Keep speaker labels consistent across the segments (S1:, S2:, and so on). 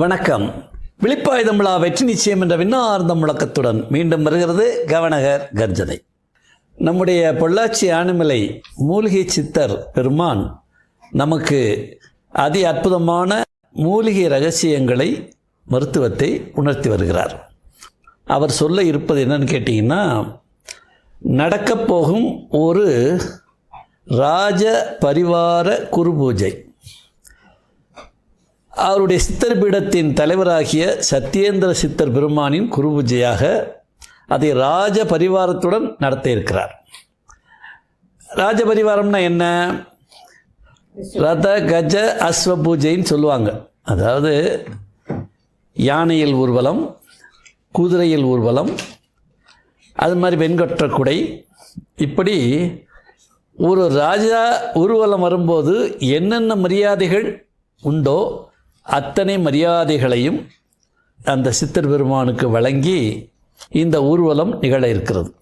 S1: வணக்கம். விழிப்பாயுதம்லா வெற்றி நிச்சயம் என்ற விண்ணார்ந்த முழக்கத்துடன் மீண்டும் வருகிறது கவனகர் கர்ஜனை. நம்முடைய பொள்ளாச்சி ஆனைமலை மூலிகை சித்தர் பெருமான் நமக்கு அதி அற்புதமான மூலிகை ரகசியங்களை மருத்துவத்தை உணர்த்தி வருகிறார். அவர் சொல்ல இருப்பது என்னன்னு கேட்டிங்கன்னா நடக்கப் போகும் ஒரு ராஜ பரிவார குரு பூஜை அவருடைய சித்தர் பீடத்தின் தலைவராகிய சத்யேந்திர சித்தர் பெருமானின் குருபூஜையாக அதை ராஜ பரிவாரத்துடன் நடத்த இருக்கிறார். ராஜ பரிவாரம்னா என்ன? ரத கஜ அஸ்வ பூஜைன்னு சொல்லுவாங்க. அதாவது யானையில் ஊர்வலம் குதிரையில் ஊர்வலம் அது மாதிரி வெண்கொற்ற குடை. இப்படி ஒரு ராஜா ஊர்வலம் வரும்போது என்னென்ன மரியாதைகள் உண்டோ அத்தனை மரியாதைகளையும் அந்த சித்தர் பெருமானுக்கு வழங்கி இந்த ஊர்வலம் நிகழ இருக்கிறது.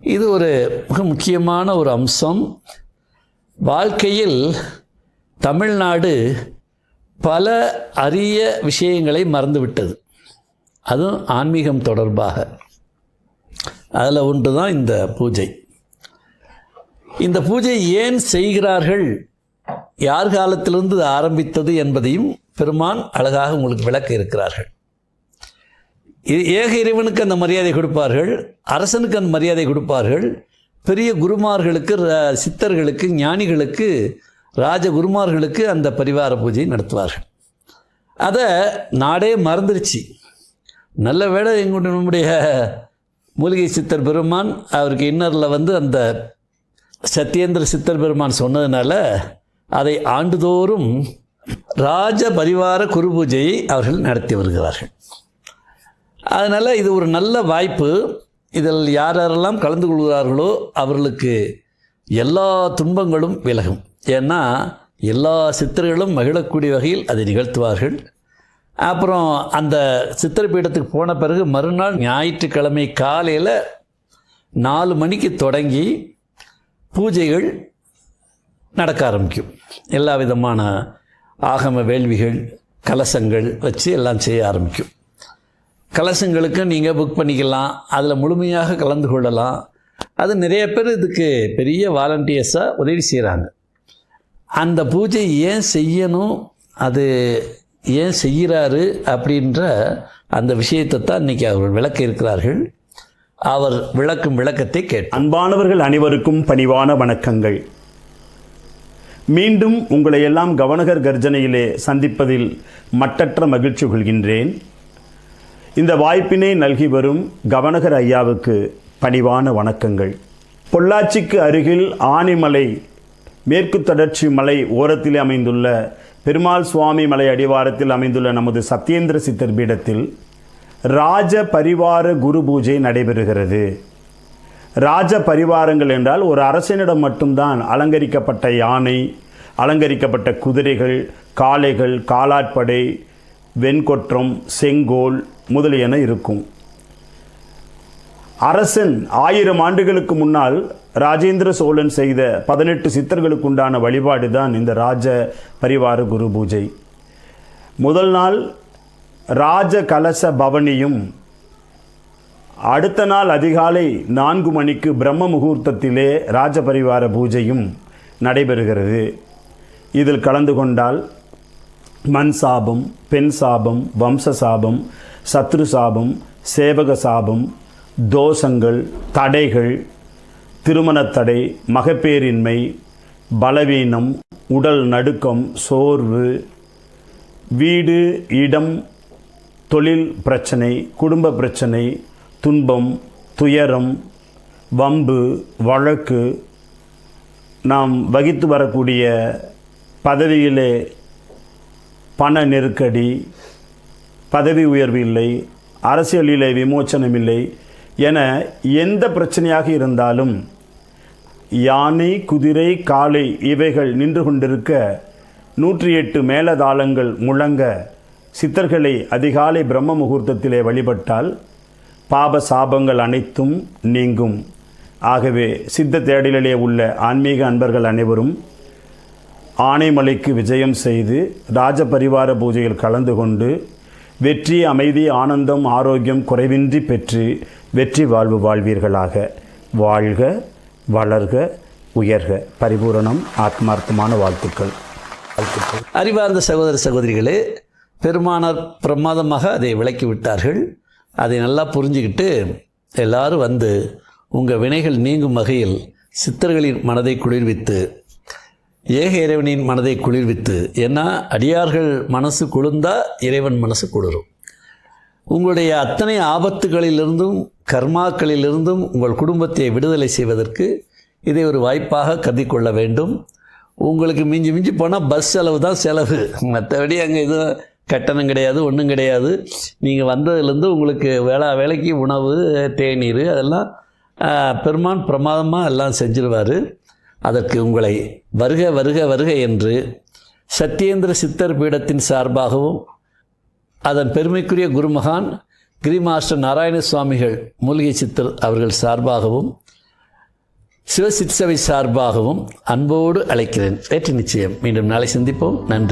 S1: இது ஒரு மிக முக்கியமான ஒரு அம்சம். வாழ்க்கையில் தமிழ்நாடு பல அரிய விஷயங்களை மறந்துவிட்டது. அதுவும் ஆன்மீகம் தொடர்பாக. அதில் ஒன்று தான் இந்த பூஜை. இந்த பூஜை ஏன் செய்கிறார்கள்? யார் காலத்திலிருந்து ஆரம்பித்தது என்பதையும் பெருமான் அழகாக உங்களுக்கு விளக்க இருக்கிறார்கள். இது ஏக இறைவனுக்கு அந்த மரியாதை கொடுப்பார்கள் அரசனுக்கு அந்த மரியாதை கொடுப்பார்கள் பெரிய குருமார்களுக்கு சித்தர்களுக்கு ஞானிகளுக்கு ராஜ குருமார்களுக்கு அந்த பரிவார பூஜை நடத்துவார்கள். அதை நாடே மறந்துருச்சு. நல்ல வேளை எங்களுடைய நம்முடைய மூலிகை சித்தர் பெருமான் அவருக்கு இன்னரில் வந்து அந்த சத்யேந்திர சித்தர் பெருமான் சொன்னதுனால அதை ஆண்டுதோறும் ராஜ பரிவார குரு பூஜையை அவர்கள் நடத்தி வருகிறார்கள். அதனால் இது ஒரு நல்ல வாய்ப்பு. இதில் யார் யாரெல்லாம் கலந்து கொள்கிறார்களோ அவர்களுக்கு எல்லா துன்பங்களும் விலகும். ஏன்னா எல்லா சித்தர்களும் மகிழக்கூடிய வகையில் அதை நிகழ்த்துவார்கள். அப்புறம் அந்த சித்திரை பீடத்துக்கு போன பிறகு மறுநாள் ஞாயிற்றுக்கிழமை காலையில் நாலு மணிக்கு தொடங்கி பூஜைகள் நடக்க ஆரம்பிக்கும். எல்லா விதமான ஆகம வேள்விகள் கலசங்கள் வச்சு எல்லாம் செய்ய ஆரம்பிக்கும். கலசங்களுக்கு நீங்கள் புக் பண்ணிக்கலாம். அதில் முழுமையாக கலந்து கொள்ளலாம். அது நிறைய பேர் இதுக்கு பெரிய வாலண்டியர்ஸாக உதவி செய்கிறாங்க அந்த பூஜை ஏன் செய்யணும்? அது ஏன் செய்கிறாரு? அப்படின்ற அந்த விஷயத்தை தான் இன்றைக்கி அவர்கள் விளக்க இருக்கிறார்கள். அவர் விளக்கும் விளக்கத்தை கேட்டு
S2: அன்பானவர்கள் அனைவருக்கும் பணிவான வணக்கங்கள். மீண்டும் உங்களை எல்லாம் கவனகர் கர்ஜனையிலே சந்திப்பதில் மட்டற்ற மகிழ்ச்சி கொள்கின்றேன். இந்த வாய்ப்பினை நல்கி வரும் கவனகர் ஐயாவுக்கு பணிவான வணக்கங்கள். பொள்ளாச்சிக்கு அருகில் ஆனிமலை மேற்கு தொடர்ச்சி மலை ஓரத்திலே அமைந்துள்ள பெருமாள் சுவாமி மலை அடிவாரத்தில் அமைந்துள்ள நமது சத்யேந்திர சித்தர் பீடத்தில் ராஜ பரிவார குரு பூஜை நடைபெறுகிறது. ராஜ பரிவாரங்கள் என்றால் ஒரு அரசனிடம் மட்டும்தான் அலங்கரிக்கப்பட்ட யானை அலங்கரிக்கப்பட்ட குதிரைகள் காளைகள் காலாட்படை வெண்கொற்றம் செங்கோல் முதலியன இருக்கும். அரசன் ஆயிரம் ஆண்டுகளுக்கு முன்னால் ராஜேந்திர சோழன் செய்த பதினெட்டு சித்தர்களுக்கு உண்டான வழிபாடு தான் இந்த ராஜ பரிவார குரு பூஜை. முதல் நாள் ராஜ கலச பவனியும் அடுத்த நாள் அதிகாலை நான்கு மணிக்கு பிரம்ம முகூர்த்தத்திலே ராஜபரிவார பூஜையும் நடைபெறுகிறது. இதில் கலந்து கொண்டால் மண் சாபம் பெண் சாபம் வம்ச சாபம் சத்ரு சாபம் சேவக சாபம் தோஷங்கள் தடைகள் திருமணத்தடை மகப்பேரின்மை பலவீனம் உடல் நடுக்கம் சோர்வு வீடு இடம் தொழில் பிரச்சனை குடும்ப பிரச்சனை துன்பம் துயரம் வம்பு வழக்கு நாம் வகித்து வரக்கூடிய பதவியிலே பண நெருக்கடி பதவி உயர்வு இல்லை அரசியலிலே விமோச்சனம் இல்லை என எந்த பிரச்சனையாக இருந்தாலும் யானை குதிரை காளை இவைகள் நின்று கொண்டிருக்க நூற்றி எட்டு மேலதாளங்கள் முழங்க சித்தர்களை அதிகாலை பிரம்ம முகூர்த்தத்திலே வழிபட்டால் பாப சாபங்கள் அனைத்தும் நீங்கும். ஆகவே சித்த தேடலிலே உள்ள ஆன்மீக அன்பர்கள் அனைவரும் ஆனைமலைக்கு விஜயம் செய்து ராஜபரிவார பூஜையில் கலந்து கொண்டு வெற்றி அமைதி ஆனந்தம் ஆரோக்கியம் குறைவின்றி பெற்று வெற்றி வாழ்வு வாழ்வீர்களாக. வாழ்க வளர்க உயர்க. பரிபூரணம் ஆத்மார்த்தமான வாழ்த்துக்கள். வாழ்த்துக்கள்
S1: அறிவார்ந்த சகோதர சகோதரிகளே பெருமானார் பிரமாதமாக அதை விளக்கி விட்டார்கள் அதை நல்லா புரிஞ்சுக்கிட்டு எல்லாரும் வந்து உங்கள் வினைகள் நீங்கும் வகையில் சித்தர்களின் மனதை குளிர்வித்து ஏக இறைவனின் மனதை குளிர்வித்து ஏன்னா அடியார்கள் மனசு குளிர்ந்தால் இறைவன் மனசு குளிரும். உங்களுடைய அத்தனை ஆபத்துகளிலிருந்தும் கர்மாக்களிலிருந்தும் உங்கள் குடும்பத்தை விடுதலை செய்வதற்கு இதை ஒரு வாய்ப்பாக கருதிக்கொள்ள வேண்டும். உங்களுக்கு மிஞ்சி மிஞ்சி போனால் பஸ் செலவு தான் செலவு. மற்றபடி அங்கே எதுவும் கட்டணம் கிடையாது ஒன்றும் கிடையாது. நீங்கள் வந்ததுலேருந்து உங்களுக்கு வேளா வேலைக்கு உணவு தேநீர் அதெல்லாம் பெருமான் பிரமாதமாக எல்லாம் செஞ்சிருவார். அதற்கு உங்களை வருக வருக வருக என்று சத்யேந்திர சித்தர் பீடத்தின் சார்பாகவும் அதன் பெருமைக்குரிய குருமகான் கிரிமாஸ்டர் நாராயண சுவாமிகள் மூலிகை சித்தர் அவர்கள் சார்பாகவும் சிவசிற்சபை சார்பாகவும் அன்போடு அழைக்கிறேன். வெற்றி நிச்சயம். மீண்டும் நாளை சந்திப்போம். நன்றி.